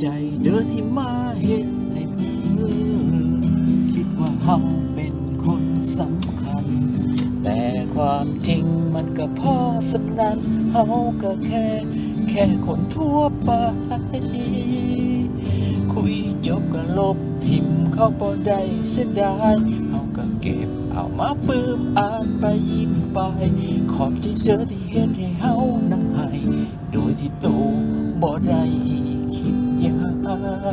ใจเด้อที่มาเห็นให้เพื่อคิดว่าเฮาเป็นคนสำคัญ แต่ความจริงมันก็พอสำนันเฮาก็แค่ แค่คนทั่วไป คุยจบก็ลบทิมพ์เข้าบ่ได้เสียดายเฮาก็เก็บเอามาปื้มอ่านไปยิ้มไปขอบใจเธอที่เห็นให้เฮานั่งให้โดยที่โตบ่ได้คิดหยัง สำห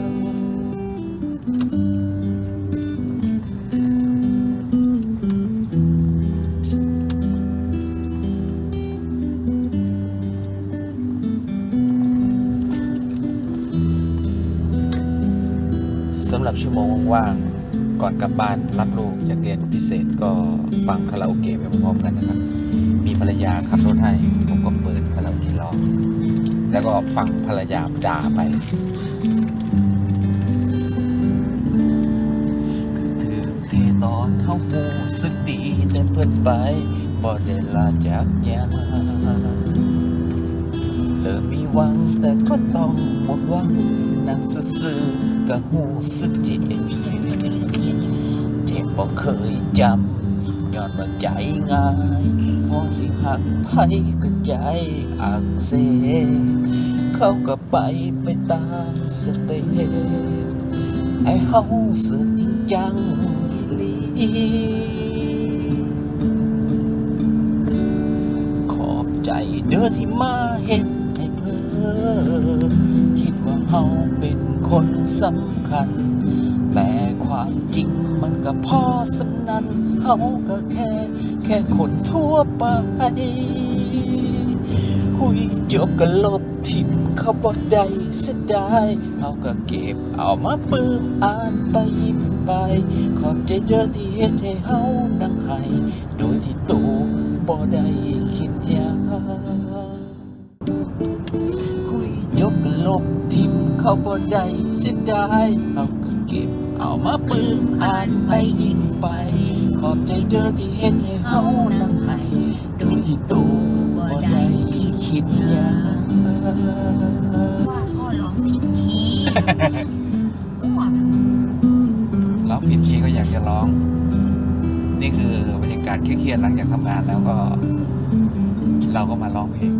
รับชั่วโมงว่างๆก่อนกลับบ้านรับลูกจากเรียนพิเศษก็ฟังคาราโอเกะไปพร้อมๆกันนะครับ มีภรรยาขับรถให้ผมก็เปิดคาราโอเกะร้องแล้วก็ฟังภรรยาด่าไป สึกดีแต่เพิ่นไปบ่ได้ลาจากยาเริ่มมีหวังแต่ก็ต้องหมดหวังนั่งซื่อๆก็หูสึกเจ็บเจ็บบ่เคยจำย้อนว่าใจง่ายพอสิหักไผก็ใจอักเสบเขาก็ไปไปตามสเตปไอ้เฮาสึกจริงจังอีหลี เด้อที่มาเห็นให้เพื่อคิดว่าเฮาเป็นคนสำคัญ แต่ความจริงมันก็พอสำนันเฮาก็แค่ แค่คนทั่วไปคุยจบก็ลบทิมเขาบ่ได้เสียดายเฮาก็เก็บเอามาปื้มอ่านไปยิ้มไป ขอบใจเด้อที่เห็นให้เฮานั่งให้โดยที่ตู ลบทิมเข้าบ่ได้เสียดายเฮาก็เก็บ เอามาปลื้มอ่านไปยิ้มไป ขอบใจเด้อที่เห็นให้เฮานั่งให้โดยที่ตูบ่ได้คิดหยังว่าพ่อร้องผิดทีอ้วกร้องผิดคีย์ก็อยากจะร้อง นี่คือบรรยากาศเครียดๆหลังจากทำงานแล้วก็ เราก็มาร้องเพลง